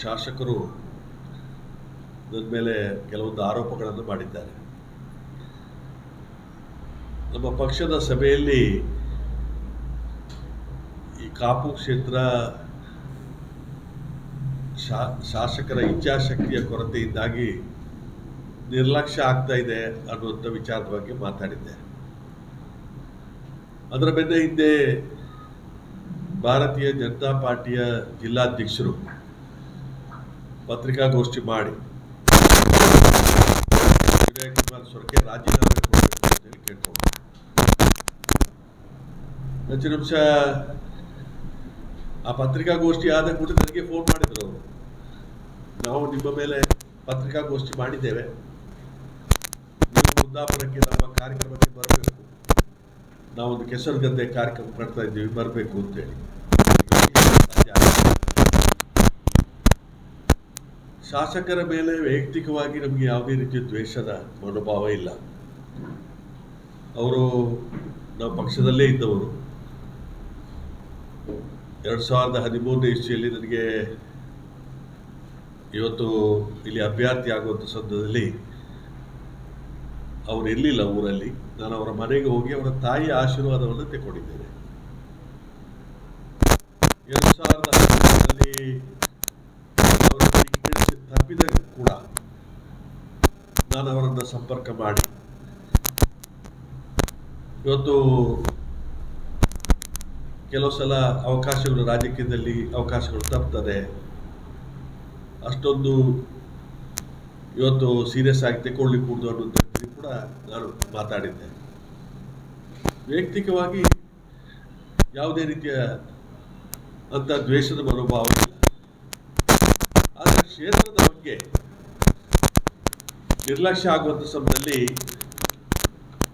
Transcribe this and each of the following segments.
ಶಾಸಕರು ನನ್ನ ಮೇಲೆ ಕೆಲವೊಂದು ಆರೋಪಗಳನ್ನು ಮಾಡಿದ್ದಾರೆ. ನಮ್ಮ ಪಕ್ಷದ ಸಭೆಯಲ್ಲಿ ಈ ಕಾಪು ಕ್ಷೇತ್ರ ಶಾ, ಶಾಸಕರ ಇಚ್ಛಾಶಕ್ತಿಯ ಕೊರತೆಯಿಂದಾಗಿ ನಿರ್ಲಕ್ಷ್ಯ ಆಗ್ತಾ ಇದೆ ಅನ್ನುವಂಥ ವಿಚಾರದ ಬಗ್ಗೆ ಮಾತಾಡಿದ್ದೆ ಅದರ ಬೆನ್ನ ಹಿಂದೆ ಭಾರತೀಯ ಜನತಾ ಪಾರ್ಟಿಯ ಜಿಲ್ಲಾಧ್ಯಕ್ಷರು ಪತ್ರಿಕಾಗೋಷ್ಠಿ ಮಾಡಿ. ಕುಮಾರ್ ಸೊರಕೆ ರಾಜೀನಾಮೆ ಕೊಡಬೇಕು ಅಂತೇಳಿ ಕೇಳ್ಕೊಂಡು. ಹೆಚ್ಚು ನಿಮಿಷ. ಆ ಪತ್ರಿಕಾಗೋಷ್ಠಿ ಆದ ಕೂಡ ನನಗೆ ಫೋನ್ ಮಾಡಿದ್ರು ಅವರು. ನಾವು ನಿಮ್ಮ ಮೇಲೆ ಪತ್ರಿಕಾಗೋಷ್ಠಿ ಮಾಡಿದ್ದೇವೆ. ನೀವು ಮುದ್ದಾಪುರಕ್ಕೆ ನಮ್ಮ ಕಾರ್ಯಕ್ರಮಕ್ಕೆ ಬರಬೇಕು. ನಾವೊಂದು ಕೆಸರು ಗದ್ದೆ ಕಾರ್ಯಕ್ರಮ ಮಾಡ್ತಾ ಇದ್ದೀವಿ, ಬರಬೇಕು ಅಂತೇಳಿ ಶಾಸಕರ ಮೇಲೆ ವೈಯಕ್ತಿಕವಾಗಿ ನಮಗೆ ಯಾವುದೇ ರೀತಿಯ ದ್ವೇಷದ ಮನೋಭಾವ ಇಲ್ಲ. ಅವರು ನಮ್ಮ ಪಕ್ಷದಲ್ಲೇ ಇದ್ದವರು. ಎರಡು ಸಾವಿರದ ಹದಿಮೂರನೇ ಇಸ್ವಿಯಲ್ಲಿ ನನಗೆ ಇವತ್ತು ಇಲ್ಲಿ ಅಭ್ಯರ್ಥಿ ಆಗುವಂಥ ಸಂದರ್ಭದಲ್ಲಿ ಅವರು ಇರಲಿಲ್ಲ ಊರಲ್ಲಿ. ನಾನು ಅವರ ಮನೆಗೆ ಹೋಗಿ ಅವರ ತಾಯಿಯ ಆಶೀರ್ವಾದವನ್ನು ತೆಕ್ಕೊಂಡಿದ್ದೇನೆ. ಎರಡು ಸಾವಿರದ ಹದಿಮೂರರಲ್ಲಿ ಟಿಕೆಟ್ ತಪ್ಪಿದ ಕೂಡ ನಾನು ಅವರನ್ನು ಸಂಪರ್ಕ ಮಾಡಿ. ಇವತ್ತು ಕೆಲವು ಸಲ ಅವಕಾಶಗಳು ರಾಜಕೀಯದಲ್ಲಿ ಅವಕಾಶಗಳು ತಪ್ತದೆ. ಅಷ್ಟೊಂದು ಇವತ್ತು ಸೀರಿಯಸ್ ಆಗಿ ತಗೊಳ್ಳಿಕ್ಕೆ ಅನ್ನೋದ್ರ ಕೂಡ ನಾನು ಮಾತಾಡಿದ್ದೆ. ವೈಯಕ್ತಿಕವಾಗಿ ಯಾವುದೇ ರೀತಿಯ ಅಂತ ದ್ವೇಷದ ಮನೋಭಾವ ಕ್ಷೇತ್ರದ ಬಗ್ಗೆ ನಿರ್ಲಕ್ಷ್ಯ ಆಗುವಂಥ ಸಮಯದಲ್ಲಿ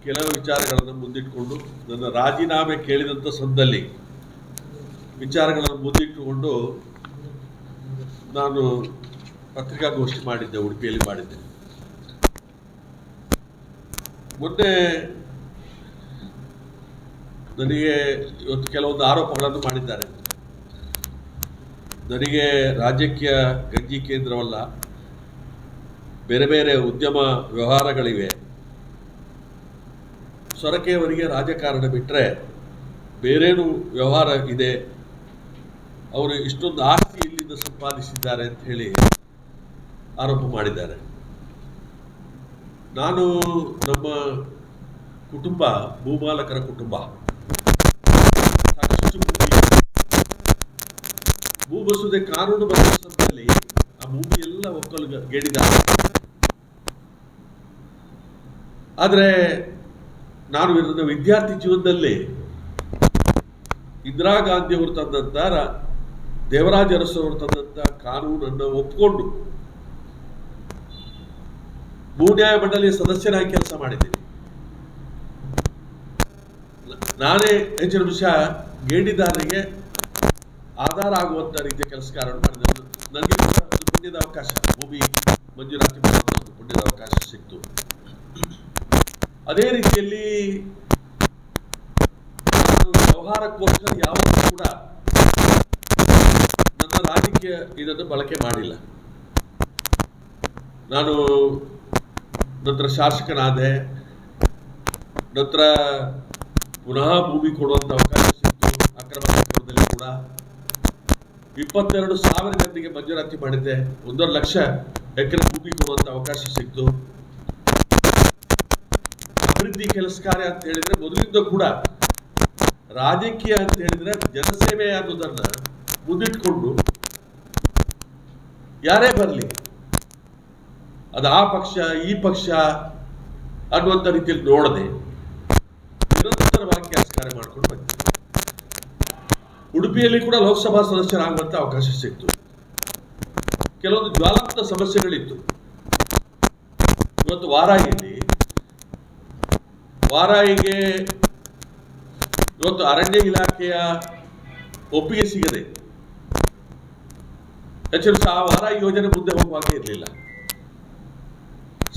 ಕೆಲವು ವಿಚಾರಗಳನ್ನು ಮುಂದಿಟ್ಟುಕೊಂಡು ನನ್ನ ರಾಜೀನಾಮೆ ಕೇಳಿದಂಥ ಸಂದರ್ಭದಲ್ಲಿ ವಿಚಾರಗಳನ್ನು ಮುಂದಿಟ್ಟುಕೊಂಡು ನಾನು ಪತ್ರಿಕಾಗೋಷ್ಠಿ ಮಾಡಿದ್ದೆ, ಉಡುಪಿಯಲ್ಲಿ ಮಾಡಿದ್ದೆ. ಮೊನ್ನೆ ನನಗೆ ಇವತ್ತು ಕೆಲವೊಂದು ಆರೋಪಗಳನ್ನು ಮಾಡಿದ್ದಾರೆ. ನನಗೆ ರಾಜಕೀಯ ಗಂಜಿ ಕೇಂದ್ರವಲ್ಲ, ಬೇರೆ ಬೇರೆ ಉದ್ಯಮ ವ್ಯವಹಾರಗಳಿವೆ. ಸೊರಕೆಯವರಿಗೆ ರಾಜಕಾರಣ ಬಿಟ್ಟರೆ ಬೇರೇನು ವ್ಯವಹಾರ ಇದೆ. ಅವರು ಇಷ್ಟೊಂದು ಆಸ್ತಿ ಇಲ್ಲಿಂದ ಸಂಪಾದಿಸಿದ್ದಾರೆ ಅಂತ ಹೇಳಿ ಆರೋಪ ಮಾಡಿದ್ದಾರೆ. ನಾನು ನಮ್ಮ ಕುಟುಂಬ, ಭೂಮಾಲಕರ ಕುಟುಂಬ. ಸಾಕಷ್ಟು. ಭೂ ಬಸುದೆ ಕಾನೂನು ಸಂದರ್ಭದಲ್ಲಿ ಆ ಭೂಮಿ ಎಲ್ಲ ಒಕ್ಕಲು ಗೆಡಿದ್ದಾರೆ ಆದರೆ ನಾನು ನನ್ನ ವಿದ್ಯಾರ್ಥಿ ಜೀವನದಲ್ಲಿ. ಇಂದಿರಾ ಗಾಂಧಿ ಅವರು ತಂದಂತ ದೇವರಾಜ ಅರಸು ಅವರು ತಂದಂತ ಕಾನೂನನ್ನು ಒಪ್ಪಿಕೊಂಡು ಭೂ ನ್ಯಾಯ ಮಂಡಳಿಯ ಸದಸ್ಯನಾಗಿ ಕೆಲಸ ಮಾಡಿದ್ದೀನಿ. ನಾನೇ ಹೆಚ್ಚಿನ ವಿಷಯ ಗೇಡಿದಾರರಿಗೆ ಆಧಾರ ಆಗುವಂತ ರೀತಿಯ ಕೆಲಸ ಮಾಡಿದ್ರು ನನಗೆ ಒಂದು ಅವಕಾಶ, ಭೂಮಿ, ಮಂಜೂರಾತಿ ಒಂದು ಪುಣ್ಯದ ಅವಕಾಶ ಸಿಕ್ತು. ಅದೇ ರೀತಿಯಲ್ಲಿ ವ್ಯವಹಾರಕ್ಕೋಸ್ಕರ ಯಾವತ್ತೂ ಕೂಡ ನನ್ನ ರಾಜಕೀಯ ಇದನ್ನು ಬಳಕೆ ಮಾಡಿಲ್ಲ. ನಾನು ನಂತರ ಶಾಸಕನಾದೆ, ನಂತರ ಪುನಃ ಭೂಮಿ ಕೊಡುವಂತ ಅವಕಾಶ ಸಿಕ್ತು, ಅಕ್ರಮ ಕೂಡ. ಇಪ್ಪತ್ತೆರಡು ಸಾವಿರ ಜನರಿಗೆ ಮಂಜೂರಾತಿ ಮಾಡಿದ್ದೆ ಒಂದೂವರೆ ಲಕ್ಷ ಎಕರೆ ಭೂಮಿ ಕೊಡುವಂತ ಅವಕಾಶ ಸಿಕ್ತು. ಅಭಿವೃದ್ಧಿ ಕೆಲಸ ಕಾರ್ಯ ಅಂತ ಹೇಳಿದ್ರೆ ಮೊದಲಿಂದ ಕೂಡ ರಾಜಕೀಯ ಅಂತ ಹೇಳಿದ್ರೆ ಜನಸೇವೆ ಅನ್ನೋದನ್ನ ಮುಂದಿಟ್ಕೊಂಡು ಯಾರೇ ಬರಲಿ, ಅದು ಆ ಪಕ್ಷ, ಈ ಪಕ್ಷ ಅನ್ನುವಂಥ ರೀತಿಯಲ್ಲಿ ನೋಡದೆ ನಿರಂತರವಾಗಿ ಕೆಲಸ ಕಾರ್ಯ ಮಾಡ್ಕೊಂಡು ಬಂದಿದೆ ಉಡುಪಿಯಲ್ಲಿ ಕೂಡ ಲೋಕಸಭಾ ಸದಸ್ಯರಾಗುವಂತ ಅವಕಾಶ ಸಿಕ್ತು. ಕೆಲವೊಂದು ಜ್ವಾಲಂತ ಸಮಸ್ಯೆಗಳಿತ್ತು. ಇವತ್ತು ವಾರಾಹಿಯಲ್ಲಿ ವಾರಾಯಿಗೆ ಇವತ್ತು ಅರಣ್ಯ ಇಲಾಖೆಯ ಒಪ್ಪಿಗೆ ಸಿಗದೆ ಹೆಚ್ಚು ಆ ವಾರಾಯಿ ಯೋಜನೆ ಮುಂದೆ ಹೋಗುವಾಗೆ ಇರಲಿಲ್ಲ.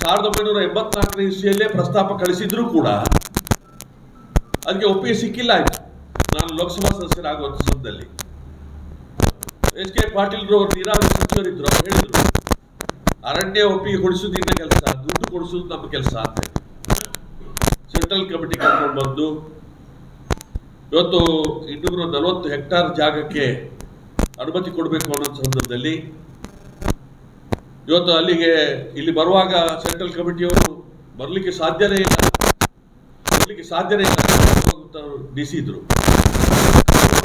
ಸಾವಿರದ ಒಂಬೈನೂರ ಎಂಬತ್ನಾಲ್ಕನೇ ಇಸ್ವಿಯಲ್ಲೇ ಪ್ರಸ್ತಾಪ ಕಳಿಸಿದ್ರು ಕೂಡ, ಅದಕ್ಕೆ ಒಪ್ಪಿಗೆ ಸಿಕ್ಕಿಲ್ಲ ಆಯ್ತು. ನಾನು ಲೋಕಸಭಾ ಸದಸ್ಯರಾಗುವಂಥ ಸಂದರ್ಭದಲ್ಲಿ ಎಚ್ ಕೆ ಪಾಟೀಲ್ರು ರವರು ನೀರಾವರಿ ಸಚಿವರಿದ್ರು ಅವ್ರು ಹೇಳಿದ್ರು. ಅರಣ್ಯ ಒಪ್ಪಿಗೆ ಕೊಡಿಸೋದು ಕೆಲಸ, ದುಡ್ಡು ಕೊಡಿಸೋದು ನಮ್ಮ ಕೆಲಸ ಅಂತ ಸೆಂಟ್ರಲ್ ಕಮಿಟಿ ಕರ್ಕೊಂಡು ಬಂದು ಇವತ್ತು ಇನ್ನೂರ ನಲವತ್ತು ಹೆಕ್ಟಾರ್ ಜಾಗಕ್ಕೆ ಅನುಮತಿ ಕೊಡಬೇಕು ಅನ್ನೋ ಸಂದರ್ಭದಲ್ಲಿ ಇವತ್ತು ಅಲ್ಲಿಗೆ ಇಲ್ಲಿ ಬರುವಾಗ ಸೆಂಟ್ರಲ್ ಕಮಿಟಿಯವರು ಬರಲಿಕ್ಕೆ ಸಾಧ್ಯನೇ ಇಲ್ಲ. ಬರಲಿಕ್ಕೆ ಸಾಧ್ಯನೇ ಇಲ್ಲ ಅಂತ ಅವರು ಇದ್ರು.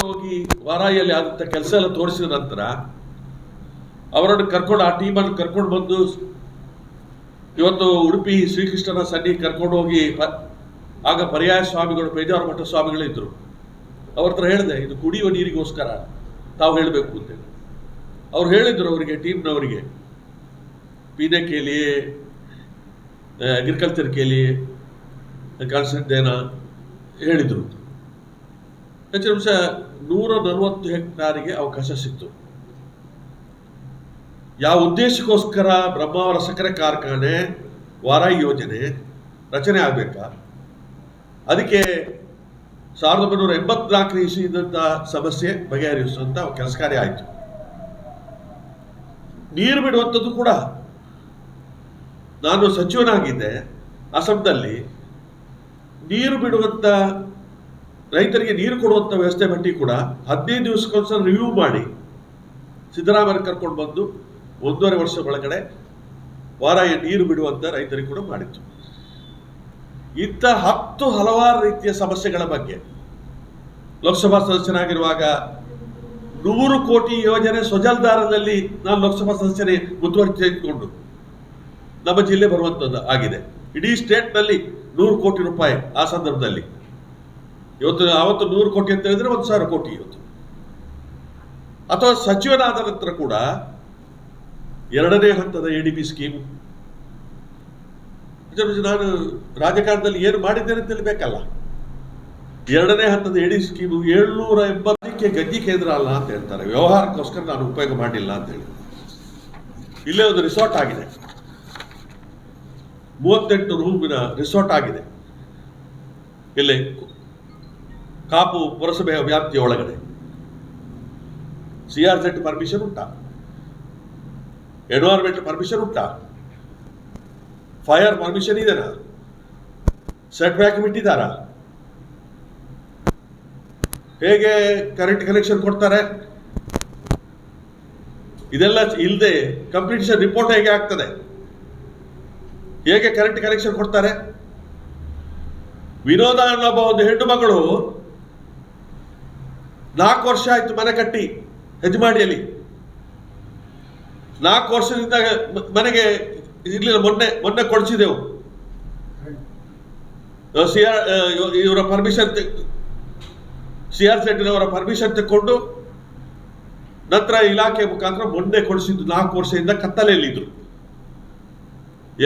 ಹೋಗಿ ವಾರಾಯಿಯಲ್ಲಿ ಆದಂಥ ಕೆಲಸ ಎಲ್ಲ ತೋರಿಸಿದ ನಂತರ ಅವರನ್ನು ಕರ್ಕೊಂಡು, ಆ ಟೀಮನ್ನು ಕರ್ಕೊಂಡು ಬಂದು ಇವತ್ತು ಉಡುಪಿ ಶ್ರೀಕೃಷ್ಣನ ಸನ್ನಿ ಕರ್ಕೊಂಡು ಹೋಗಿ ಆಗ ಪರ್ಯಾಯ ಸ್ವಾಮಿಗಳು, ಪೇಜಾವರ ಮಠ ಸ್ವಾಮಿಗಳಿದ್ದರು ಅವ್ರ ಹತ್ರ ಹೇಳಿದೆ, ಇದು ಕುಡಿಯುವ ನೀರಿಗೋಸ್ಕರ ತಾವು ಹೇಳಬೇಕು ಅಂತ. ಅವ್ರು ಹೇಳಿದ್ರು ಅವರಿಗೆ ಟೀಮ್ನವರಿಗೆ ಪೀನೆ ಕೇಳಿ ಅಗ್ರಿಕಲ್ಚರ್ ಕೇಳಿ, ಕಾಣಿಸಿದ್ದೇನ? ಹೇಳಿದರು. ಹೆಚ್ಚಿನ ನೂರ ನಲವತ್ತು ಹೆಕ್ಟಾರಿಗೆ ಅವಕಾಶ ಸಿಕ್ತು. ಯಾವ ಉದ್ದೇಶಕ್ಕೋಸ್ಕರ ಬ್ರಹ್ಮಾವರ ಸಕ್ಕರೆ ಕಾರ್ಖಾನೆ ವಾರಾಯಿ ಯೋಜನೆ ರಚನೆ ಆಗಬೇಕಾ? ಅದಕ್ಕೆ ಸಾವಿರದ ಒಂಬೈನೂರ ಎಂಬತ್ನಾಲ್ಕನೇ ಇಸಿದಂಥ ಸಮಸ್ಯೆ ಬಗೆಹರಿಸುವಂತ ಕೆಲಸ ಕಾರ್ಯ ಆಯಿತು. ನೀರು ಬಿಡುವಂಥದ್ದು ಕೂಡ. ನಾನು ಸಚಿವನಾಗಿದ್ದೆ ಅಸಮದಲ್ಲಿ ನೀರು ಬಿಡುವಂತ ರೈತರಿಗೆ ನೀರು ಕೊಡುವಂತ ವ್ಯವಸ್ಥೆ ಮಟ್ಟಿ ಕೂಡ ಹದಿನೈದು ದಿವಸಕ್ಕೊಂದ್ಸಲ ರಿವ್ಯೂ ಮಾಡಿ ಸಿದ್ದರಾಮಯ್ಯ ಕರ್ಕೊಂಡು ಬಂದು ಒಂದೂವರೆ ವರ್ಷ ಒಳಗಡೆ ವಾರ ನೀರು ಬಿಡುವಂತ ರೈತರಿಗೆ ಕೂಡ ಮಾಡಿತ್ತು ಇಂಥ ಹತ್ತು ಹಲವಾರು ರೀತಿಯ ಸಮಸ್ಯೆಗಳ ಬಗ್ಗೆ ಲೋಕಸಭಾ ಸದಸ್ಯನಾಗಿರುವಾಗ ನೂರು ಕೋಟಿ ಯೋಜನೆ ಸ್ವಜಲ್ದಾರದಲ್ಲಿ ನಾನು ಲೋಕಸಭಾ ಸದಸ್ಯನೇ ಮುತುವರ್ಜಿ ತೆಗೆದುಕೊಂಡು ನಮ್ಮ ಜಿಲ್ಲೆ ಬರುವಂಥದ್ದು ಆಗಿದೆ. ಇಡೀ ಸ್ಟೇಟ್ನಲ್ಲಿ ನೂರು ಕೋಟಿ ರೂಪಾಯಿ ಆ ಸಂದರ್ಭದಲ್ಲಿ ಇವತ್ತು ಆವತ್ತು ನೂರು ಕೋಟಿ ಅಂತ ಹೇಳಿದ್ರೆ ಒಂದು ಸಾವಿರ ಕೋಟಿ ಇವತ್ತು. ಅಥವಾ ಸಚಿವನಾದ ನಂತರ ಕೂಡ ಎರಡನೇ ಹಂತದ ಎ ಡಿ ಪಿ ಸ್ಕೀಮ್. ನಾನು ರಾಜಕಾರಣದಲ್ಲಿ ಏನು ಮಾಡಿದ್ದೇನೆ ಅಂತ ಹೇಳಬೇಕಲ್ಲ ಎರಡನೇ ಹಂತದ ಎಡಿ ಸ್ಕೀಮು ಏಳ್ನೂರ ಎಂಬತ್ತಕ್ಕೆ ಗದ್ದಿ ಕೇಂದ್ರ ಅಲ್ಲ ಅಂತ ಹೇಳ್ತಾರೆ. ವ್ಯವಹಾರಕ್ಕೋಸ್ಕರ ನಾನು ಉಪಯೋಗ ಮಾಡಿಲ್ಲ ಅಂತ ಹೇಳಿ. ಇಲ್ಲೇ ಒಂದು ರಿಸಾರ್ಟ್ ಆಗಿದೆ. ಮೂವತ್ತೆಂಟು ರೂಮಿನ ರಿಸಾರ್ಟ್ ಆಗಿದೆ. ಇಲ್ಲಿ ಕಾಪು ಪುರಸಭೆಯ ವ್ಯಾಪ್ತಿಯ ಒಳಗಡೆ. ಸಿ ಆರ್ ಸೆಟ್ ಪರ್ಮಿಷನ್ ಉಂಟಾ? ಎನ್ವೈರ್ಮೆಂಟ್ ಪರ್ಮಿಷನ್ ಉಂಟಾ? ಫೈರ್ ಪರ್ಮಿಷನ್ ಇದೆನಾ? ಸೆಟ್ ಬ್ಯಾಕ್ ಬಿಟ್ಟಿದ್ದಾರಾ? ಹೇಗೆ ಕರೆಂಟ್ ಕನೆಕ್ಷನ್ ಕೊಡ್ತಾರೆ? ಇದೆಲ್ಲ ಇಲ್ಲದೆ ಕಂಪ್ಲೀಷನ್ ರಿಪೋರ್ಟ್ ಹೇಗೆ ಆಗ್ತದೆ? ಹೇಗೆ ಕರೆಂಟ್ ಕನೆಕ್ಷನ್ ಕೊಡ್ತಾರೆ? ವಿನೋದ ಅನ್ನೋ ಒಂದು ಹೆಣ್ಣು ಮಗಳು ನಾಲ್ಕು ವರ್ಷ ಆಯ್ತು ಮನೆ ಕಟ್ಟಿ ಹೆಜ್ಮಾಡಿಯಲ್ಲಿ ನಾಲ್ಕು ವರ್ಷದಿಂದ ಮನೆಗೆ ಇರಲಿಲ್ಲ, ಮೊನ್ನೆ ಮೊನ್ನೆ ಕೊಡಿಸಿದೆವು. ಸಿ ಇವರ ಪರ್ಮಿಷನ್ ಸಿ ಆರ್ ಸೆಟ್ಟಿನವರ ಪರ್ಮಿಷನ್ ತೆಕ್ಕೊಂಡು ನಂತರ ಇಲಾಖೆ ಮುಖಾಂತರ ಮೊನ್ನೆ ಕೊಡಿಸಿದ್ದು, ನಾಲ್ಕು ವರ್ಷದಿಂದ ಕತ್ತಲೆಯಲ್ಲಿದ್ದರು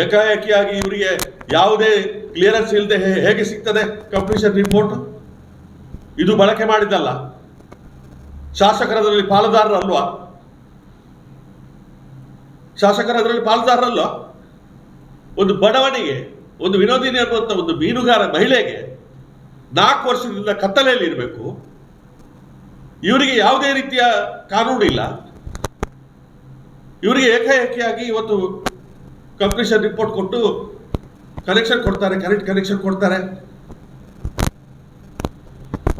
ಏಕಾಏಕಿಯಾಗಿ ಇವರಿಗೆ ಯಾವುದೇ ಕ್ಲಿಯರೆನ್ಸ್ ಇಲ್ಲದೆ ಹೇಗೆ ಸಿಗ್ತದೆ ಕಂಪ್ಲೀಷನ್ ರಿಪೋರ್ಟ್ ಇದು ಬಳಕೆ ಮಾಡಿದ್ದಲ್ಲ. ಶಾಸಕರದರಲ್ಲಿ ಪಾಲುದಾರರಲ್ವಾ? ಶಾಸಕರದರಲ್ಲಿ ಪಾಲುದಾರರಲ್ವ? ಒಂದು ಬಡವಣಿಗೆ ಒಂದು ವಿನೋದಿನಿ ಅನ್ನುವಂಥ ಒಂದು ಮೀನುಗಾರ ಮಹಿಳೆಗೆ ನಾಲ್ಕು ವರ್ಷದಿಂದ ಕತ್ತಲೆಯಲ್ಲಿ ಇರಬೇಕು. ಇವರಿಗೆ ಯಾವುದೇ ರೀತಿಯ ಕಾನೂನು ಇಲ್ಲ. ಇವರಿಗೆ ಏಕಾಏಕಿಯಾಗಿ ಇವತ್ತು ಕಂಪ್ಲೀಷನ್ ರಿಪೋರ್ಟ್ ಕೊಟ್ಟು ಕನೆಕ್ಷನ್ ಕೊಡ್ತಾರೆ ಕರೆಂಟ್ ಕನೆಕ್ಷನ್ ಕೊಡ್ತಾರೆ.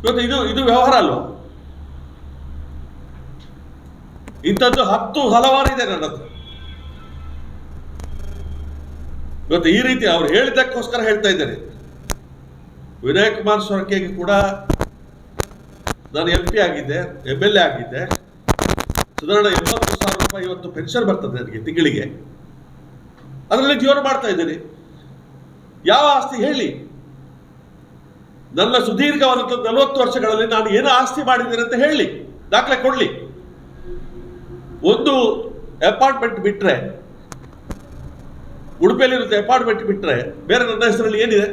ಇವತ್ತು ಇದು ಇದು ವ್ಯವಹಾರ ಅಲ್ವಾ? ಇಂಥದ್ದು ಹತ್ತು ಹಲವಾರು ಇದೆ ನನ್ನ ಹತ್ರ. ಇವತ್ತು ಈ ರೀತಿ ಅವ್ರು ಹೇಳಿದ್ದಕ್ಕೋಸ್ಕರ ಹೇಳ್ತಾ ಇದ್ದಾರೆ. ವಿನಯ್ ಕುಮಾರ್ ಸೊರಕೆಗೆ ಕೂಡ ನಾನು ಎಂ ಪಿ ಆಗಿದ್ದೆ ಎಂ ಎಲ್ ಎ ಆಗಿದ್ದೆ. ಸಾಧಾರಣ ಎಂಬತ್ತು ಸಾವಿರ ರೂಪಾಯಿ ಇವತ್ತು ಪೆನ್ಷನ್ ಬರ್ತದೆ ನನಗೆ ತಿಂಗಳಿಗೆ. ಅದರಲ್ಲಿ ಜೀವನ ಮಾಡ್ತಾ ಇದ್ದೀನಿ. ಯಾವ ಆಸ್ತಿ ಹೇಳಿ? ನನ್ನ ಸುದೀರ್ಘವಾದಂಥ ನಲವತ್ತು ವರ್ಷಗಳಲ್ಲಿ ನಾನು ಏನು ಆಸ್ತಿ ಮಾಡಿದ್ದೇನೆ ಅಂತ ಹೇಳಿ. ದಾಖಲೆ ಕೊಡ್ಲಿ. ಒಂದು ಅಪಾರ್ಟ್ಮೆಂಟ್ ಬಿಟ್ರೆ ಉಡುಪಿಯಲ್ಲಿರುತ್ತೆ ಅಪಾರ್ಟ್ಮೆಂಟ್ ಬಿಟ್ರೆ ಬೇರೆ ನನ್ನ ಹೆಸರಲ್ಲಿ ಏನಿದೆ?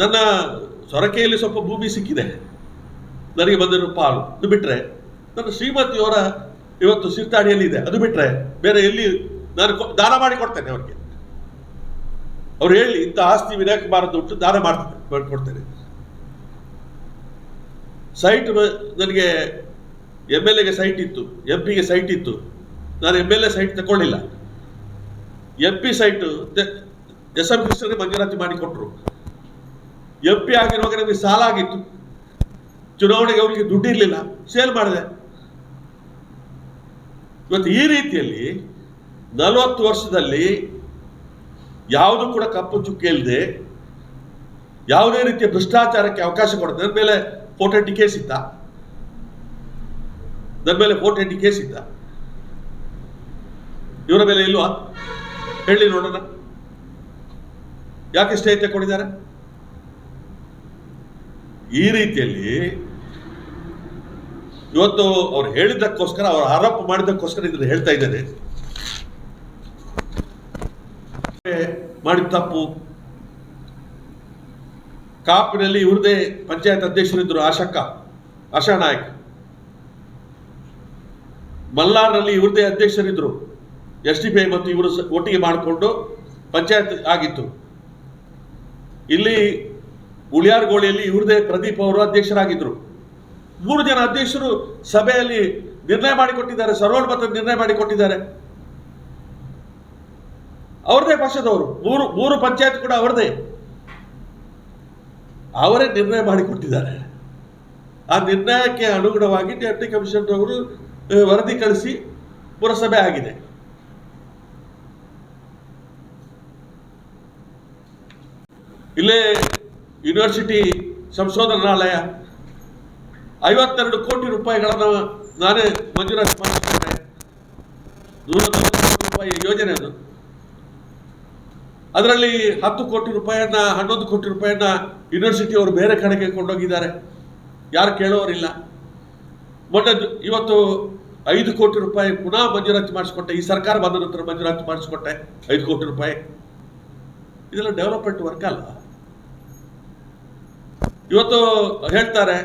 ನನ್ನ ಸೊರಕೆಯಲ್ಲಿ ಸ್ವಲ್ಪ ಭೂಮಿ ಸಿಕ್ಕಿದೆ. ನನಗೆ ಬಂದಿರೋ ಪಾಲು. ಅದು ಬಿಟ್ರೆ, ನನ್ನ ಶ್ರೀಮತಿಯವರ ಇವತ್ತು ಸಿರ್ತಾಡಿಯಲ್ಲಿ ಇದೆ ಅದು ಬಿಟ್ರೆ ಬೇರೆ ಎಲ್ಲಿ ನಾನು ದಾನ ಮಾಡಿ ಕೊಡ್ತೇನೆ ಅವ್ರಿಗೆ. ಅವ್ರು ಹೇಳಿ, ಇಂಥ ಆಸ್ತಿ ವಿನಾಯಕ ಕುಮಾರದ್ದು ಉಂಟು ದಾನ ಮಾಡ್ತೇನೆ ಕೊಡ್ತೇನೆ ಸೈಟ್ ನನಗೆ ಎಂ ಎಲ್ ಎಗೆ ಸೈಟ್ ಇತ್ತು ಎಂ ಪಿಗೆ ಸೈಟ್ ಇತ್ತು. ನಾನು ಎಂ ಎಲ್ ಎ ಸೈಟ್ ತಗೊಳ್ಳಿಲ್ಲ M P site S M ಕೃಷ್ಣನಿಗೆ ಮಂಜೂರಾತಿ ಮಾಡಿಕೊಟ್ರು ಎಂ ಪಿ ಆಗಿರುವಾಗ ನಮಗೆ ಸಾಲ ಆಗಿತ್ತು. ಚುನಾವಣೆಗೆ ಅವರಿಗೆ ದುಡ್ಡು ಇರಲಿಲ್ಲ ಸೇಲ್ ಮಾಡಿದೆ. ಇವತ್ತು ಈ ರೀತಿಯಲ್ಲಿ ನಲವತ್ತು ವರ್ಷದಲ್ಲಿ ಯಾವುದು ಕೂಡ ಕಪ್ಪು ಚುಕ್ಕಿ ಇಲ್ಲದೆ ಯಾವುದೇ ರೀತಿಯ ಭ್ರಷ್ಟಾಚಾರಕ್ಕೆ ಅವಕಾಶ ಕೊಡುತ್ತೆ ಮೇಲೆ ಫೋಟೋ ಕೇಸ್ ಇತ್ತ ನನ್ನ ಮೇಲೆ ಫೋಟೋ ಕೇಸ್ ಇದ್ದ. ಇವರ ಮೇಲೆ ಇಲ್ವಾ? ಹೇಳಿ ನೋಡೋಣ. ಯಾಕೆ ಸ್ಟೇ ತಗೊಂಡಿದ್ದಾರೆ ಈ ರೀತಿಯಲ್ಲಿ ಇವತ್ತು ಅವ್ರು ಹೇಳಿದ್ದಕ್ಕೋಸ್ಕರ, ಅವ್ರು ಆರೋಪ ಮಾಡಿದ್ದಕ್ಕೋಸ್ಕರ ಇದನ್ನು ಹೇಳ್ತಾ ಇದ್ದೇನೆ. ಮಾಡಿದ ತಪ್ಪು. ಕಾಪಿನಲ್ಲಿ ಇವ್ರದೇ ಪಂಚಾಯತ್ ಅಧ್ಯಕ್ಷರಿದ್ದರು ಆಶಕ್ಕ, ಆಶಾ ನಾಯಕ್. ಮಲ್ನಾಡ್ನಲ್ಲಿ ಇವ್ರದೇ ಅಧ್ಯಕ್ಷರಿದ್ರು. ಎಸ್ ಡಿ ಪಿ ಮತ್ತು ಇವರು ಒಟ್ಟಿಗೆ ಮಾಡಿಕೊಂಡು ಪಂಚಾಯತ್ ಆಗಿತ್ತು. ಇಲ್ಲಿ ಉಳಿಯಾರ್ಗೋಳಿಯಲ್ಲಿ ಇವ್ರದೇ ಪ್ರದೀಪ್ ಅವರು ಅಧ್ಯಕ್ಷರಾಗಿದ್ರು. ಮೂರು ಜನ ಅಧ್ಯಕ್ಷರು ಸಭೆಯಲ್ಲಿ ನಿರ್ಣಯ ಮಾಡಿಕೊಟ್ಟಿದ್ದಾರೆ ಸರ್ವೋನ್ಮತ ನಿರ್ಣಯ ಮಾಡಿಕೊಟ್ಟಿದ್ದಾರೆ. ಅವ್ರದೇ ಪಕ್ಷದವರು. ಮೂರು ಮೂರು ಪಂಚಾಯತ್ ಕೂಡ ಅವರದೇ ಅವರೇ ನಿರ್ಣಯ ಮಾಡಿಕೊಟ್ಟಿದ್ದಾರೆ. ಆ ನಿರ್ಣಯಕ್ಕೆ ಅನುಗುಣವಾಗಿ ಡೆಪ್ಟಿ ಕಮಿಷನರ್ ಅವರು ವರದಿ ಕಳಿಸಿ ಪುರಸಭೆ ಆಗಿದೆ. ಇಲ್ಲೇ ಯೂನಿವರ್ಸಿಟಿ ಸಂಶೋಧನಾಲಯ, ಐವತ್ತೆರಡು ಕೋಟಿ ರೂಪಾಯಿಗಳನ್ನು ನಾನೇ ಮಂಜೂರಾತಿ ಮಾಡಿಸಿಕೊಂಡೆ ನೂರ ರೂಪಾಯಿ ಯೋಜನೆ ಅದು. ಅದರಲ್ಲಿ ಹತ್ತು ಕೋಟಿ ರೂಪಾಯಿಯನ್ನ, ಹನ್ನೊಂದು ಕೋಟಿ ರೂಪಾಯಿಯನ್ನ ಯೂನಿವರ್ಸಿಟಿ ಅವರು ಬೇರೆ ಕಡೆಗೆ ಕೊಂಡೋಗಿದ್ದಾರೆ. ಯಾರು ಕೇಳೋರಿಲ್ಲ. ಮೊನ್ನೆ ಇವತ್ತು ಐದು ಕೋಟಿ ರೂಪಾಯಿ ಪುನಃ ಮಂಜೂರಾತಿ ಮಾಡಿಸ್ಕೊಟ್ಟೆ. ಈ ಸರ್ಕಾರ ಬಂದ ನಂತರ ಮಂಜೂರಾತಿ ಮಾಡಿಸ್ಕೊಟ್ಟೆ ಐದು ಕೋಟಿ ರೂಪಾಯಿ. ಇದೆಲ್ಲ ಡೆವಲಪ್ಮೆಂಟ್ ವರ್ಕ್ ಅಲ್ಲ. ಇವತ್ತು ಹೇಳ್ತಾರೆ,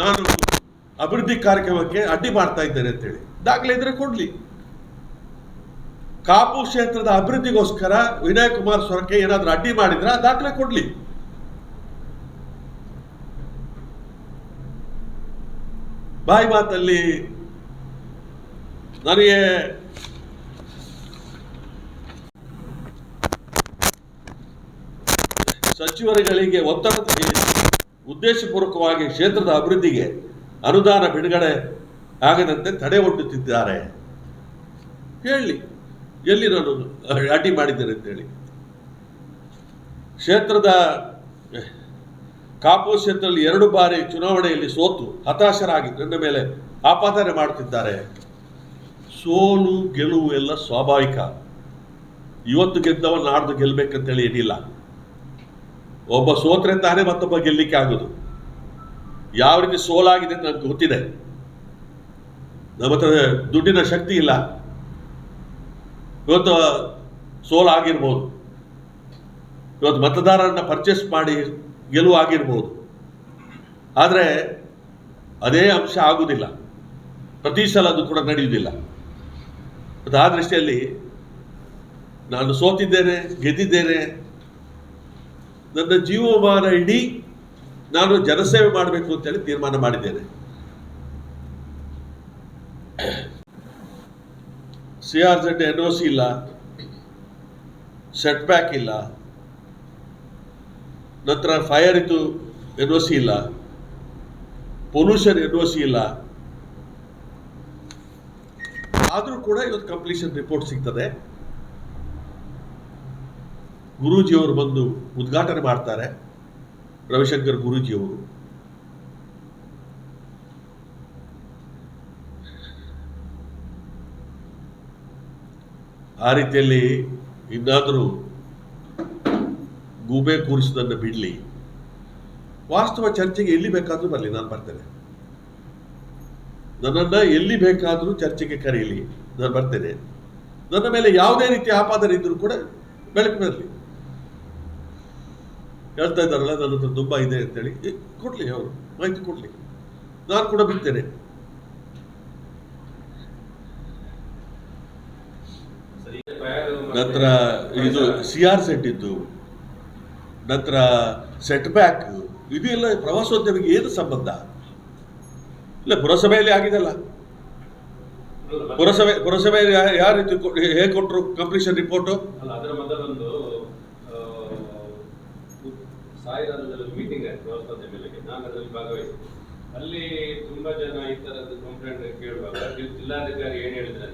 ನಾನು ಅಭಿವೃದ್ಧಿ ಕಾರ್ಯಕ್ರಮಕ್ಕೆ ಅಡ್ಡಿ ಮಾಡ್ತಾ ಇದ್ದೇನೆ ಅಂತೇಳಿ. ದಾಖಲೆ ಇದ್ರೆ ಕೊಡ್ಲಿ. ಕಾಪು ಕ್ಷೇತ್ರದ ಅಭಿವೃದ್ಧಿಗೋಸ್ಕರ ವಿನಯ್ ಕುಮಾರ್ ಸ್ವರಕ್ಕೆ ಏನಾದರೂ ಅಡ್ಡಿ ಮಾಡಿದ್ರೆ? ದಾಖಲೆ ಕೊಡ್ಲಿ. ಬಾಯಿ ಮಾತಲ್ಲಿ ನನಗೆ ಸಚಿವರುಗಳಿಗೆ ಒತ್ತಡ ಉದ್ದೇಶಪೂರ್ವಕವಾಗಿ ಕ್ಷೇತ್ರದ ಅಭಿವೃದ್ಧಿಗೆ ಅನುದಾನ ಬಿಡುಗಡೆ ಆಗದಂತೆ ತಡೆ ಒಡ್ಡುತ್ತಿದ್ದಾರೆ. ಹೇಳಿ, ಎಲ್ಲಿ ನಾನು ಅಟಿ ಮಾಡಿದ್ದೇನೆ ಅಂತೇಳಿ ಕ್ಷೇತ್ರದ ಕಾಪು ಕ್ಷೇತ್ರದಲ್ಲಿ ಎರಡು ಬಾರಿ ಚುನಾವಣೆಯಲ್ಲಿ ಸೋತು ಹತಾಶರಾಗಿ ನನ್ನ ಮೇಲೆ ಆಪಾದನೆ ಮಾಡುತ್ತಿದ್ದಾರೆ. ಸೋಲು, ಗೆಲುವು ಎಲ್ಲ ಸ್ವಾಭಾವಿಕ. ಇವತ್ತು ಗೆದ್ದವ ನಾಡ್ದು ಗೆಲ್ಲಬೇಕಂತೇಳಿ ಏನಿಲ್ಲ. ಒಬ್ಬ ಸೋತ್ರೆ ತಾನೇ ಮತ್ತೊಬ್ಬ ಗೆಲ್ಲಿಕ್ಕೆ ಆಗೋದು. ಯಾವ ರೀತಿ ಸೋಲಾಗಿದೆ ಅಂತ ನನಗೆ ಗೊತ್ತಿದೆ. ನಮ್ಮ ಹತ್ರ ದುಡ್ಡಿನ ಶಕ್ತಿ ಇಲ್ಲ. ಇವತ್ತು ಸೋಲಾಗಿರ್ಬೋದು. ಇವತ್ತು ಮತದಾರರನ್ನ ಪರ್ಚೇಸ್ ಮಾಡಿ ಗೆಲುವು ಆಗಿರ್ಬೋದು ಆದರೆ ಅದೇ ಅಂಶ ಆಗುವುದಿಲ್ಲ ಪ್ರತಿ ಸಲ ಅದು ಕೂಡ ನಡೆಯುವುದಿಲ್ಲ. ಮತ್ತು ಆ ದೃಷ್ಟಿಯಲ್ಲಿ ನಾನು ಸೋತಿದ್ದೇನೆ, ಗೆದ್ದಿದ್ದೇನೆ, ನನ್ನ ಜೀವಮಾನ ಇಡೀ ನಾನು ಜನಸೇವೆ ಮಾಡಬೇಕು ಅಂತೇಳಿ ತೀರ್ಮಾನ ಮಾಡಿದ್ದೇನೆ. C R Z N O C ಇಲ್ಲ, ಸೆಟ್ ಬ್ಯಾಕ್ ಇಲ್ಲ ನಂತರ ಫೈರ್ ಇತ್ತು ಎನ್ ಒ ಸಿ ಇಲ್ಲ. ಪೊಲ್ಯೂಷನ್ ಎನ್ ಒ ಸಿ ಇಲ್ಲ. ಆದರೂ ಕೂಡ ಇವತ್ತು ಕಂಪ್ಲೀಷನ್ ರಿಪೋರ್ಟ್ ಸಿಗ್ತದೆ. ಗುರೂಜಿಯವರು ಬಂದು ಉದ್ಘಾಟನೆ ಮಾಡ್ತಾರೆ. ರವಿಶಂಕರ್ ಗುರೂಜಿಯವರು. ಆ ರೀತಿಯಲ್ಲಿ ಇನ್ನಾದರೂ ಗೂಬೆ ಕೂರಿಸೋದನ್ನು ಬಿಡಲಿ. ವಾಸ್ತವ ಚರ್ಚೆಗೆ ಎಲ್ಲಿ ಬೇಕಾದರೂ ಬರಲಿ ನಾನು ಬರ್ತೇನೆ. ನನ್ನನ್ನು ಎಲ್ಲಿ ಬೇಕಾದರೂ ಚರ್ಚೆಗೆ ಕರೆಯಲಿ ನಾನು ಬರ್ತೇನೆ. ನನ್ನ ಮೇಲೆ ಯಾವುದೇ ರೀತಿಯ ಆಪಾದನೆ ಇದ್ದರೂ ಕೂಡ ಬೆಳಕು ಬರಲಿ ಹೇಳ್ತಾ ಇದ್ದಾರಲ್ಲ ನನ್ನ ಹತ್ರ ತುಂಬ ಇದೆ ಅಂತೇಳಿ. ಹೇಳಿ ಕೊಡ್ಲಿ ಅವರು ಮಾಹಿತಿ ಕೊಡ್ಲಿ. ನಾನು ಕೂಡ ಬಿಡ್ತೇನೆ. ನಂತರ ಇದು ಸಿ ಆರ್ ಸೆಟ್ ಇದ್ದು ನಂತರ ಸೆಟ್ ಬ್ಯಾಕ್ ಇದು ಎಲ್ಲ ಪ್ರವಾಸೋದ್ಯಮಿಗೆ ಏನು ಸಂಬಂಧ? ಇಲ್ಲ, ಪುರಸಭೆಯಲ್ಲಿ ಆಗಿದೆಲ್ಲ. ಪುರಸಭೆ, ಪುರಸಭೆಯಲ್ಲಿ ಯಾವ ರೀತಿ ಹೇಗೆ ಕೊಟ್ಟರು ಕಂಪ್ಲೀಷನ್ ರಿಪೋರ್ಟು ಮೀಟಿಂಗ್ ಅಲ್ಲಿ ತುಂಬಾ ಜನ ಈ ತರದ ಕಂಪ್ಲೇಂಟ್ ಕೇಳುವಾಗ ಜಿಲ್ಲಾಧಿಕಾರಿ ಏನ್ ಹೇಳಿದ್ರೆ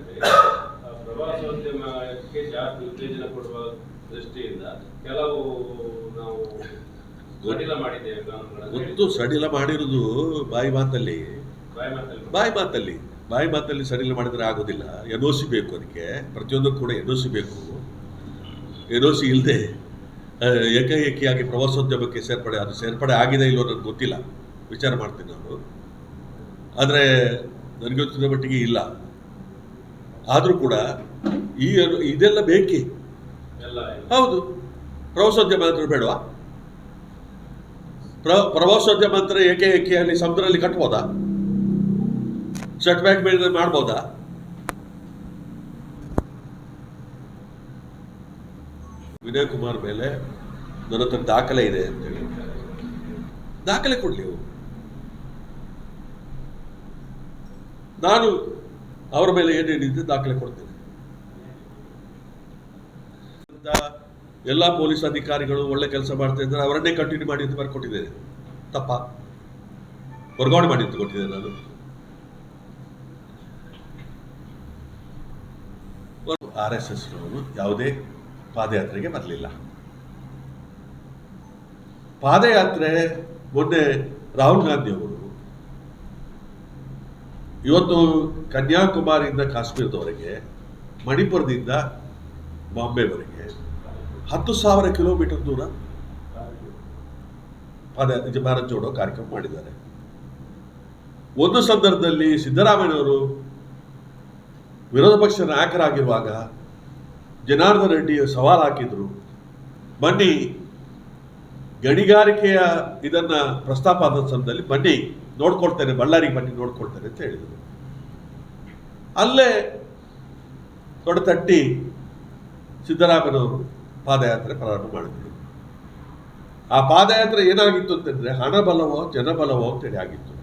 ಪ್ರವಾಸೋದ್ಯಮಕ್ಕೆ ಜಾಸ್ತಿ ಉತ್ತೇಜನ ಕೊಡುವ ದೃಷ್ಟಿಯಿಂದ ಕೆಲವು ನಾವು ಸಡಿಲ ಮಾಡಿದ್ದೇವೆ ಒಂದು ಸಡಿಲ ಮಾಡಿರುವುದು ಬಾಯಿ ಮಾತಲ್ಲಿ. ಬಾಯಿ ಮಾತಲ್ಲಿ. ಬಾಯಿ ಮಾತಲ್ಲಿ. ಸಡಿಲ ಮಾಡಿದರೆ ಆಗೋದಿಲ್ಲ ಎನ್ ಒ ಸಿ ಬೇಕು ಅದಕ್ಕೆ. ಪ್ರತಿಯೊಂದಕ್ಕೂ ಕೂಡ ಎನ್ ಒ ಸಿ ಬೇಕು. ಎನ್ ಒ ಸಿ ಇಲ್ಲದೆ ಏಕಾಏಕಿಯಾಗಿ ಪ್ರವಾಸೋದ್ಯಮಕ್ಕೆ ಸೇರ್ಪಡೆ ಅದು ಸೇರ್ಪಡೆ ಆಗಿದೆ ಇಲ್ಲೋ ನನಗೆ ಗೊತ್ತಿಲ್ಲ. ವಿಚಾರ ಮಾಡ್ತೀನಿ ನಾನು. ಆದರೆ ನನಗೆ ಗೊತ್ತಿರೋ ಮಟ್ಟಿಗೆ ಇಲ್ಲ. ಆದರೂ ಕೂಡ ಈ ಇದೆಲ್ಲ ಬೇಕೇ. ಹೌದು. ಪ್ರವಾಸೋದ್ಯಮ ಅಂದ್ರೆ ಬೇಡವಾ? ಪ್ರ, ಪ್ರವಾಸೋದ್ಯಮ ಅಂದ್ರೆ ಏಕೆ ಏಕೆಯಲ್ಲಿ ಸಮುದ್ರದಲ್ಲಿ ಕಟ್ಬೋದಾ? ಸೆಟ್ ಬ್ಯಾಕ್ ಮೇಲೆ ಮಾಡ್ಬೋದಾ? ವಿನಯ್ ಕುಮಾರ್ ಮೇಲೆ ನನ್ನ ಹತ್ರ ದಾಖಲೆ ಇದೆ ಅಂತೇಳಿ ದಾಖಲೆ ಕೊಡ್ಲಿ ನಾನು ಅವರ ಮೇಲೆ ಏನೇನಿದೆ ದಾಖಲೆ ಕೊಡ್ತೇನೆ ಅಂತ ಎಲ್ಲ ಪೊಲೀಸ್ ಅಧಿಕಾರಿಗಳು ಒಳ್ಳೆ ಕೆಲಸ ಮಾಡ್ತಾ ಇದ್ದಾರೆ. ಅವರನ್ನೇ ಕಂಟಿನ್ಯೂ ಮಾಡಿ ಅಂತ ಬರ್ಕೊಟ್ಟಿದ್ದೇನೆ. ತಪ್ಪ. ವರ್ಗಾವಣೆ ಮಾಡಿ ಅಂತ ಕೊಟ್ಟಿದ್ದೇನೆ ನಾನು. ಆರ್ ಎಸ್ ಎಸ್ ಯಾವುದೇ ಪಾದಯಾತ್ರೆಗೆ ಬರಲಿಲ್ಲ. ಪಾದಯಾತ್ರೆ ಮೊನ್ನೆ ರಾಹುಲ್ ಗಾಂಧಿ ಅವರು ಇವತ್ತು ಕನ್ಯಾಕುಮಾರಿಯಿಂದ ಕಾಶ್ಮೀರದವರೆಗೆ, ಮಣಿಪುರದಿಂದ ಬಾಂಬೆವರೆಗೆ ಹತ್ತು ಸಾವಿರ ಕಿಲೋಮೀಟರ್ ದೂರ ಪಾದ ನಿಜ ಭಾರತ್ ಜೋಡೋ ಕಾರ್ಯಕ್ರಮ ಮಾಡಿದ್ದಾರೆ. ಒಂದು ಸಂದರ್ಭದಲ್ಲಿ ಸಿದ್ದರಾಮಯ್ಯನವರು ವಿರೋಧ ಪಕ್ಷ ನಾಯಕರಾಗಿರುವಾಗ ಜನಾರ್ದನ ರೆಡ್ಡಿ ಸವಾಲು ಹಾಕಿದ್ರು. ಬನ್ನಿ, ಗಣಿಗಾರಿಕೆಯ ಇದನ್ನ ಪ್ರಸ್ತಾಪ ಆದ ಸಂದರ್ಭದಲ್ಲಿ ಬನ್ನಿ, ನೋಡ್ಕೊಳ್ತೇನೆ, ಬಳ್ಳಾರಿಗೆ ಬನ್ನಿ, ನೋಡ್ಕೊಳ್ತೇನೆ ಅಂತ ಹೇಳಿದರು. ಅಲ್ಲೇ ದೊಡ್ಡ ತಟ್ಟಿ ಸಿದ್ದರಾಮಯ್ಯನವರು ಪಾದಯಾತ್ರೆ ಪ್ರಾರಂಭ ಮಾಡಿದ್ರು. ಆ ಪಾದಯಾತ್ರೆ ಏನಾಗಿತ್ತು ಅಂತಂದ್ರೆ ಹಣಬಲವೋ ಜನಬಲವೋ ಅಂತೇಳಿ ಆಗಿತ್ತು.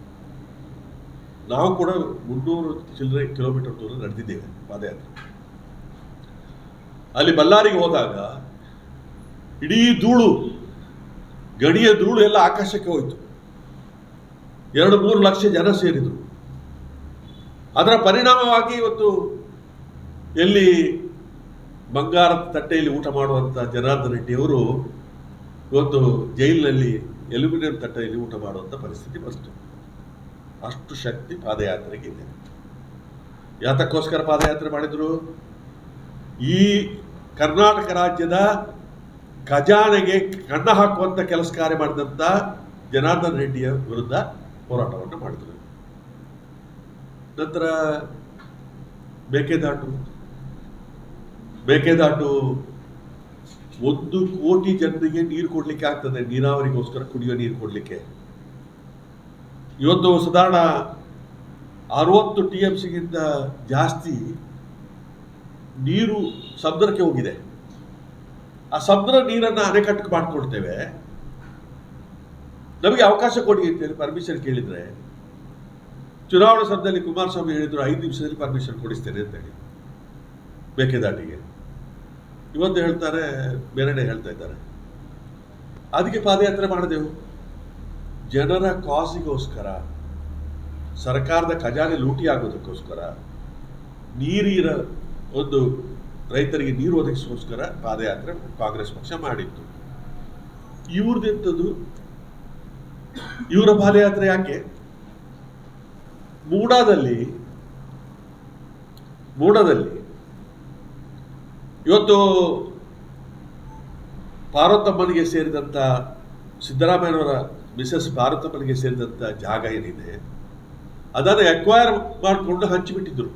ನಾವು ಕೂಡ ಮುನ್ನೂರು ಚಿಲ್ಲರೆ ಕಿಲೋಮೀಟರ್ ದೂರ ನಡೆದಿದ್ದೇವೆ ಪಾದಯಾತ್ರೆ. ಅಲ್ಲಿ ಬಳ್ಳಾರಿಗೆ ಹೋದಾಗ ಇಡೀ ಧೂಳು, ಗಡಿಯ ಧೂಳು ಎಲ್ಲ ಆಕಾಶಕ್ಕೆ ಹೋಯಿತು. ಎರಡು ಮೂರು ಲಕ್ಷ ಜನ ಸೇರಿದರು. ಅದರ ಪರಿಣಾಮವಾಗಿ ಇವತ್ತು ಎಲ್ಲಿ ಬಂಗಾರದ ತಟ್ಟೆಯಲ್ಲಿ ಊಟ ಮಾಡುವಂಥ ಜನಾರ್ದನ್ ರೆಡ್ಡಿಯವರು ಇವತ್ತು ಜೈಲಿನಲ್ಲಿ ಎಲ್ಯುಮಿನಿಯಂ ತಟ್ಟೆಯಲ್ಲಿ ಊಟ ಮಾಡುವಂಥ ಪರಿಸ್ಥಿತಿ ಬಂತು. ಅಷ್ಟು ಶಕ್ತಿ ಪಾದಯಾತ್ರೆಗೆ ಇದೆ. ಯಾತಕ್ಕೋಸ್ಕರ ಪಾದಯಾತ್ರೆ ಮಾಡಿದ್ರು? ಈ ಕರ್ನಾಟಕ ರಾಜ್ಯದ ಖಜಾನೆಗೆ ಕಣ್ಣ ಹಾಕುವಂತ ಕೆಲಸ ಕಾರ್ಯ ಮಾಡಿದಂಥ ಜನಾರ್ದನ್ ರೆಡ್ಡಿಯ ವಿರುದ್ಧ ಹೋರಾಟವನ್ನು ಮಾಡಿದರು. ನಂತರ ಮೇಕೆದಾಟು ಮೇಕೆದಾಟು ಒಂದು ಕೋಟಿ ಜನರಿಗೆ ನೀರು ಕೊಡ್ಲಿಕ್ಕೆ ಆಗ್ತದೆ. ನೀರಾವರಿಗೋಸ್ಕರ ಕುಡಿಯೋ ನೀರು ಕೊಡ್ಲಿಕ್ಕೆ. ಇವತ್ತು ಸಾಧಾರಣ ಅರವತ್ತು ಟಿ ಎಂ ಸಿಗಿಂತ ಜಾಸ್ತಿ ನೀರು ಸಮುದ್ರಕ್ಕೆ ಹೋಗಿದೆ. ಆ ಸಮುದ್ರ ನೀರನ್ನು ಅಣೆಕಟ್ಟು ಮಾಡಿಕೊಡ್ತೇವೆ ನಮಗೆ ಅವಕಾಶ ಕೊಡಿ ಅಂತೇಳಿ ಪರ್ಮಿಷನ್ ಕೇಳಿದ್ರೆ, ಚುನಾವಣಾ ಸಮಯದಲ್ಲಿ ಕುಮಾರಸ್ವಾಮಿ ಹೇಳಿದ್ರು, ಐದು ನಿಮಿಷದಲ್ಲಿ ಪರ್ಮಿಷನ್ ಕೊಡಿಸ್ತೇನೆ ಅಂತೇಳಿ ಮೇಕೆದಾಟಿಗೆ ಇವತ್ತು ಹೇಳ್ತಾರೆ, ಬೇರೆಡೆ ಹೇಳ್ತಾ ಇದ್ದಾರೆ. ಅದಕ್ಕೆ ಪಾದಯಾತ್ರೆ ಮಾಡಿದೆವು. ಜನರ ಕಾಸಿಗೋಸ್ಕರ, ಸರ್ಕಾರದ ಖಜಾನೆ ಲೂಟಿ ಆಗೋದಕ್ಕೋಸ್ಕರ, ನೀರಿನ ಒಂದು ರೈತರಿಗೆ ನೀರು ಒದಗಿಸೋಸ್ಕರ ಪಾದಯಾತ್ರೆ ಕಾಂಗ್ರೆಸ್ ಪಕ್ಷ ಮಾಡಿತ್ತು. ಇವ್ರದ್ದು ಇವರ ಪಾದಯಾತ್ರೆ ಯಾಕೆ? ಮೂಡಾದಲ್ಲಿ ಮೂಡಾದಲ್ಲಿ ಇವತ್ತು ಪಾರ್ವತಮ್ಮನಿಗೆ ಸೇರಿದಂಥ ಸಿದ್ದರಾಮಯ್ಯನವರ ಮಿಸಸ್ ಪಾರ್ವತಮ್ಮನಿಗೆ ಸೇರಿದಂಥ ಜಾಗ ಏನಿದೆ, ಅದನ್ನು ಎಕ್ವೈರ್ ಮಾಡಿಕೊಂಡು ಹಂಚಿಬಿಟ್ಟಿದ್ರು.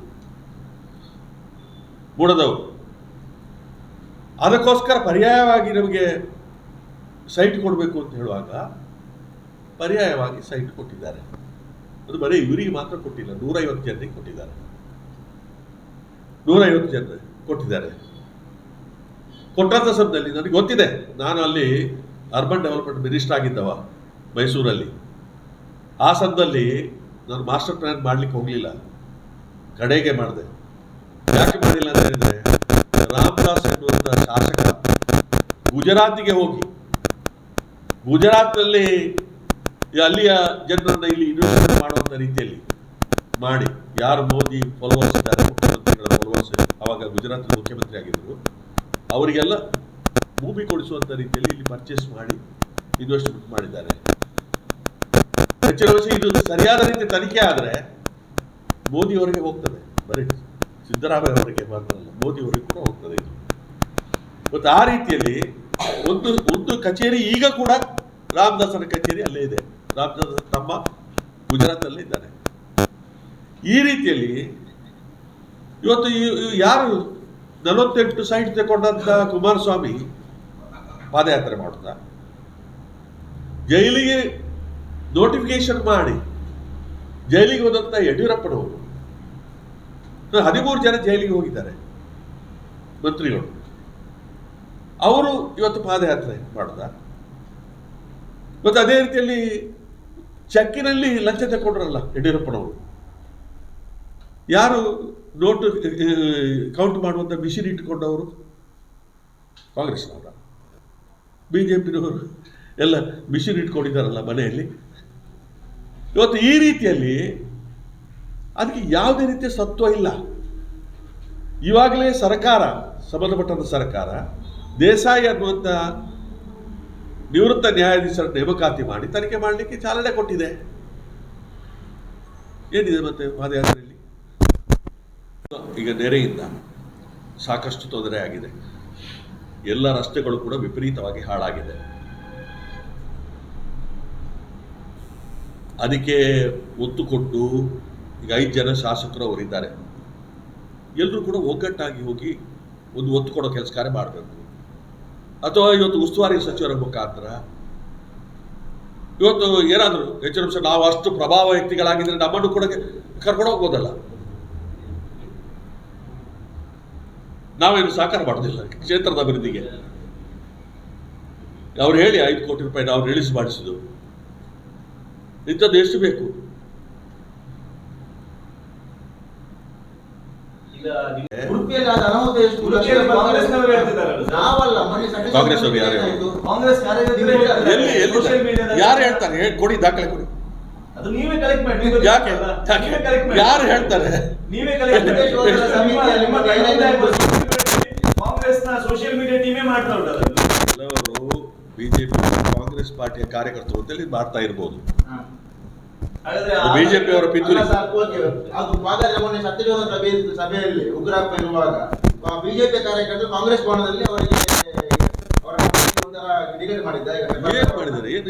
ಮೂಡದವರು ಅದಕ್ಕೋಸ್ಕರ ಪರ್ಯಾಯವಾಗಿ ನಮಗೆ ಸೈಟ್ ಕೊಡಬೇಕು ಅಂತ ಹೇಳುವಾಗ ಪರ್ಯಾಯವಾಗಿ ಸೈಟ್ ಕೊಟ್ಟಿದ್ದಾರೆ. ಅದು ಬರೀ ಇವರಿಗೆ ಮಾತ್ರ ಕೊಟ್ಟಿಲ್ಲ, ನೂರೈವತ್ತು ಜನರಿಗೆ ಕೊಟ್ಟಿದ್ದಾರೆ. ನೂರೈವತ್ತು ಜನ ಕೊಟ್ಟಿದ್ದಾರೆ. ಕೊಟ್ಟಂಥ ಸಮಯದಲ್ಲಿ ನನಗೆ ಗೊತ್ತಿದೆ, ನಾನು ಅಲ್ಲಿ ಅರ್ಬನ್ ಡೆವಲಪ್ಮೆಂಟ್ ಮಿನಿಸ್ಟರ್ ಆಗಿದ್ದವ ಮೈಸೂರಲ್ಲಿ. ಆ ಸಂದರ್ಭದಲ್ಲಿ ನಾನು ಮಾಸ್ಟರ್ ಪ್ಲ್ಯಾನ್ ಮಾಡ್ಲಿಕ್ಕೆ ಹೋಗಲಿಲ್ಲ. ಕಡೆಗೆ ಮಾಡಿದೆ. ಯಾಕೆ ಮಾಡಿಲ್ಲ ಅಂತ ಹೇಳಿದ್ರೆ, ರಾಮದಾಸ್ ಎನ್ನುವಂಥ ಶಾಸಕ ಗುಜರಾತಿಗೆ ಹೋಗಿ. ಗುಜರಾತ್ನಲ್ಲಿ ಅಲ್ಲಿಯ ಜನರನ್ನ ಇಲ್ಲಿ ಇನ್ವೆಸ್ಟ್ ಮಾಡುವಂಥ ರೀತಿಯಲ್ಲಿ ಮಾಡಿ. ಯಾರು ಮೋದಿ ಫಾಲೋವರ್ಸ್ ಇದ್ದಾರೆ, ಮುಖ್ಯಮಂತ್ರಿಗಳ ಫಾಲೋವರ್ಸ್ ಅವಾಗ ಗುಜರಾತ್ ಮುಖ್ಯಮಂತ್ರಿ ಆಗಿದ್ದರು ಅವರಿಗೆಲ್ಲ ಭೂಮಿ ಕೊಡಿಸುವಂಥ ರೀತಿಯಲ್ಲಿ ಇಲ್ಲಿ ಪರ್ಚೇಸ್ ಮಾಡಿ ಇನ್ವೆಸ್ಟ್ಮೆಂಟ್ ಮಾಡಿದ್ದಾರೆ. ಹೆಚ್ಚಿನ ಇದು ಸರಿಯಾದ ರೀತಿ ತನಿಖೆ ಆದರೆ ಮೋದಿ ಅವರಿಗೆ ಹೋಗ್ತದೆ. ಬರೀ ಸಿದ್ದರಾಮಯ್ಯ ಅವರಿಗೆ ಮಾತ್ರ ಅಲ್ಲ, ಮೋದಿ ಅವರಿಗೆ ಕೂಡ ಹೋಗ್ತದೆ ಇದು. ಮತ್ತು ಆ ರೀತಿಯಲ್ಲಿ ಒಂದು ಒಂದು ಕಚೇರಿ ಈಗ ಕೂಡ ರಾಮದಾಸರ ಕಚೇರಿ ಅಲ್ಲೇ ಇದೆ. ರಾಮದಾಸ ತಮ್ಮ ಗುಜರಾತ್ ಗುಜರಾತಲ್ಲೇ ಇದ್ದಾರೆ. ಈ ರೀತಿಯಲ್ಲಿ ಇವತ್ತು ಯಾರು ನಲವತ್ತೆಂಟು ಸೈಟ್ ತಗೊಂಡಂತ ಕುಮಾರಸ್ವಾಮಿ ಪಾದಯಾತ್ರೆ ಮಾಡುತ್ತ? ಜೈಲಿಗೆ ನೋಟಿಫಿಕೇಶನ್ ಮಾಡಿ. ಜೈಲಿಗೆ ಹೋದಂತ ಯಡಿಯೂರಪ್ಪನವರು. ಹದಿಮೂರು ಜನ ಜೈಲಿಗೆ ಹೋಗಿದ್ದಾರೆ ಮಂತ್ರಿಗಳು. ಅವರು ಇವತ್ತು ಪಾದಯಾತ್ರೆ ಮಾಡುದ ಮತ್ತೆ ಅದೇ ರೀತಿಯಲ್ಲಿ ಚೆಕ್ಕಿನಲ್ಲಿ ಲಂಚ ತಗೊಂಡ್ರಲ್ಲ ಯಡಿಯೂರಪ್ಪನವರು. ಯಾರು ನೋಟು ಕೌಂಟ್ ಮಾಡುವಂಥ ಮಿಷಿನ್ ಇಟ್ಟುಕೊಂಡವರು ಕಾಂಗ್ರೆಸ್ನವರ. ಬಿ ಜೆ ಪಿನವರು ಎಲ್ಲ ಮಿಷಿನ್ ಇಟ್ಕೊಂಡಿದ್ದಾರಲ್ಲ ಮನೆಯಲ್ಲಿ. ಇವತ್ತು ಈ ರೀತಿಯಲ್ಲಿ ಅದಕ್ಕೆ ಯಾವುದೇ ರೀತಿಯ ಸತ್ವ ಇಲ್ಲ. ಇವಾಗಲೇ ಸರ್ಕಾರ ಸಂಬಂಧಪಟ್ಟಂಥ ಸರ್ಕಾರ ದೇಸಾಯಿ ಅನ್ನುವಂಥ ನಿವೃತ್ತ ನ್ಯಾಯಾಧೀಶರ ನೇಮಕಾತಿ ಮಾಡಿ ತನಿಖೆ ಮಾಡಲಿಕ್ಕೆ ಚಾಲನೆ ಕೊಟ್ಟಿದೆ. ಏನಿದೆ ಮತ್ತೆ ಪಾದಯಾತ್ರೆಯಲ್ಲಿ? ಈಗ ನೆರೆಯಿಂದ ಸಾಕಷ್ಟು ತೊಂದರೆ ಆಗಿದೆ. ಎಲ್ಲ ರಸ್ತೆಗಳು ಕೂಡ ವಿಪರೀತವಾಗಿ ಹಾಳಾಗಿದೆ. ಅದಕ್ಕೆ ಒತ್ತು ಕೊಟ್ಟು ಈಗ ಐದು ಜನ ಶಾಸಕರು ಅವರಿದ್ದಾರೆ. ಎಲ್ಲರೂ ಕೂಡ ಒಗ್ಗಟ್ಟಾಗಿ ಹೋಗಿ ಒಂದು ಒತ್ತು ಕೊಡೋ ಕೆಲಸ ಕಾರ್ಯ ಮಾಡಬೇಕು. ಅಥವಾ ಇವತ್ತು ಉಸ್ತುವಾರಿ ಸಚಿವರ ಮುಖಾಂತರ. ಇವತ್ತು ಏನಾದರೂ ಹೆಚ್ಚಿನ ನಾವು ಅಷ್ಟು ಪ್ರಭಾವ ವ್ಯಕ್ತಿಗಳಾಗಿದ್ದರೆ ನಮ್ಮನ್ನು ಕೂಡ ಕರ್ಕೊಂಡು ಹೋಗ್ಬೋದಲ್ಲ ನಾವೇನು ಸಹಕಾರ ಮಾಡೋದಿಲ್ಲ ಕ್ಷೇತ್ರದ ಅಭಿವೃದ್ಧಿಗೆ. ಅವ್ರು ಹೇಳಿ ಐದು ಕೋಟಿ ರೂಪಾಯಿ ನಾವು ರಿಲೀಸ್ ಮಾಡಿಸಿದ್ದು. ಇಂಥದ್ದು ಎಷ್ಟು ಬೇಕು? ಕಾಂಗ್ರೆಸ್ ಅವರು ಯಾರು? ಏನಾಯ್ತು? ಕಾಂಗ್ರೆಸ್ ಕಾರ್ಯಕರ್ತರು ಹೇಳ್ತಾರೆ. ಎಲ್ಲಿ ಎಲ್ಲಿ? Social ಯಾರು ಹೇಳ್ತಾರೆ. ಹೇಳಿ ಕೊಡಿ ದಾಖಲೆ ಕೊಡಿ. ಯಾಕೆ. ಯಾರು ಹೇಳ್ತಾರೆ? ಕೈಲಾದ ಕಾಂಗ್ರೆಸ್ನ ಸೋಷಿಯಲ್ ಮೀಡಿಯಾ ಟೀಮೇ ಮಾಡ್ತಾ ಉಂಟಲ್ಲ ಕೆಲವರು ಬಿಜೆಪಿ ಕಾಂಗ್ರೆಸ್ ಪಾರ್ಟಿಯ ಕಾರ್ಯಕರ್ತರು ಅಂತೇಳಿ ಮಾಡ್ತಾ ಇರ್ಬೋದು. ಬಿಜೆಪಿ ಅವರ ಪಿತೂರಿ. ಅದು ಸ್ವಾಗತ ಮೊನ್ನೆ ಸತ್ಯಜೋಧ ಸಭೆ ಸಭೆಯಲ್ಲಿ ಉಗ್ರಪ್ಪ ಇರುವಾಗ. ಬಿಜೆಪಿ ಕಾರ್ಯಕರ್ತರು ಕಾಂಗ್ರೆಸ್ ಭವನದಲ್ಲಿ ಅವರಿಗೆ ಅವರ ಟಿಕೆಟ್ ಮಾಡಿದ್ದಾರೆ. ಏನು